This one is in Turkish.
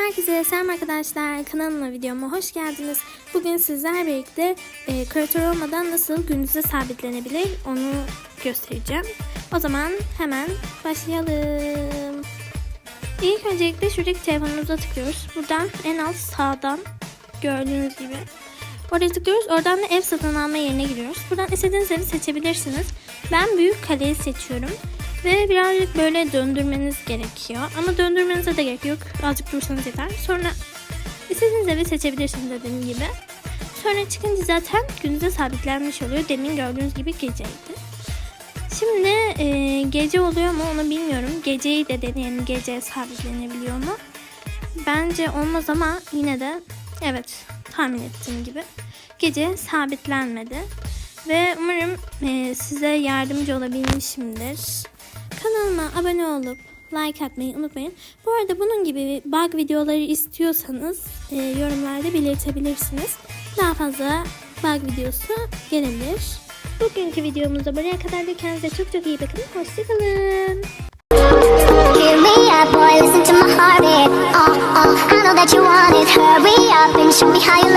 Herkese selam arkadaşlar. Kanalıma videoma hoş geldiniz. Bugün sizler birlikte e, kreatör olmadan nasıl gününüze sabitlenebilir onu göstereceğim. O zaman hemen başlayalım. İlk öncelikle şuradaki telefonumuza tıklıyoruz. Buradan en alt sağdan gördüğünüz gibi. Oraya tıklıyoruz. Oradan da ev satın alma yerine giriyoruz. Buradan istediğiniz evi seçebilirsiniz. Ben büyük kaleyi seçiyorum. Ve birazcık böyle döndürmeniz gerekiyor. Ama döndürmenize de gerek yok. Azıcık dursanız yeter. Sonra istediğiniz evi seçebilirsiniz dediğim gibi. Sonra çıkınca zaten gününüze sabitlenmiş oluyor. Demin gördüğünüz gibi geceydi. Şimdi e, gece oluyor mu onu bilmiyorum. Geceyi de deneyelim. Gece sabitlenebiliyor mu? Bence olmaz ama yine de evet tahmin ettiğim gibi gece sabitlenmedi. Ve umarım e, size yardımcı olabilmişimdir. Kanalıma abone olup like atmayı unutmayın. Bu arada bunun gibi bug videoları istiyorsanız e, yorumlarda belirtebilirsiniz. Daha fazla bug videosu gelebilir. Bugünkü videomuzda buraya kadar da kendinize çok çok iyi bakın. Hoşçakalın. Me up, you. Hurry up and show me how your